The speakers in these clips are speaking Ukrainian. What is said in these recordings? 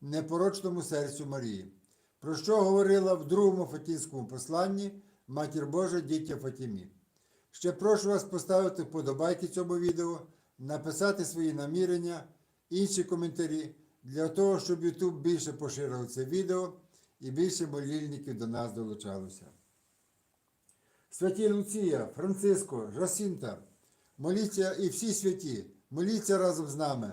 непорочному серцю Марії, про що говорила в другому Фатінському посланні Матір Божа дітя Фатімі. Ще прошу вас поставити вподобайки цьому відео, написати свої намірення, інші коментарі для того, щоб YouTube більше поширив це відео і більше молільників до нас долучалося. Святі Луція, Франциско, Жасінта, моліться і всі святі, моліться разом з нами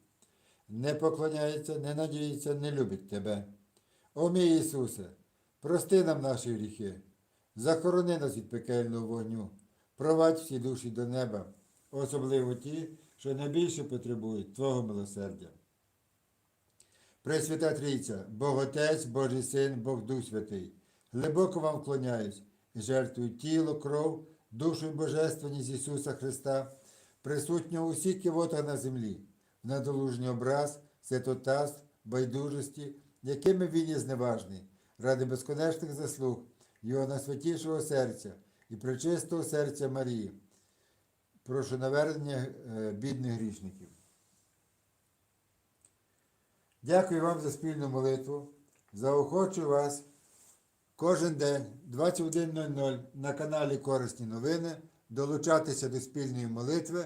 не поклоняється, не надіється, не любить Тебе. О мій Ісусе, прости нам наші гріхи, захорони нас від пекельного вогню, провадь всі душі до неба, особливо ті, що найбільше потребують Твого милосердя. Пресвята Трійця, Бог Отець, Божий Син, Бог Дух Святий, глибоко вам вклоняюсь жертвую тіло, кров, душу і божественність Ісуса Христа, присутнього у всіх кивотах на землі, в надолужній образ, святотатств, байдужості, якими він є зневажний, ради безконечних заслуг, Його найсвятішого серця і пречистого серця Марії. Прошу навернення е, бідних грішників. Дякую вам за спільну молитву. Заохочу вас кожен день 21.00 на каналі Корисні новини долучатися до спільної молитви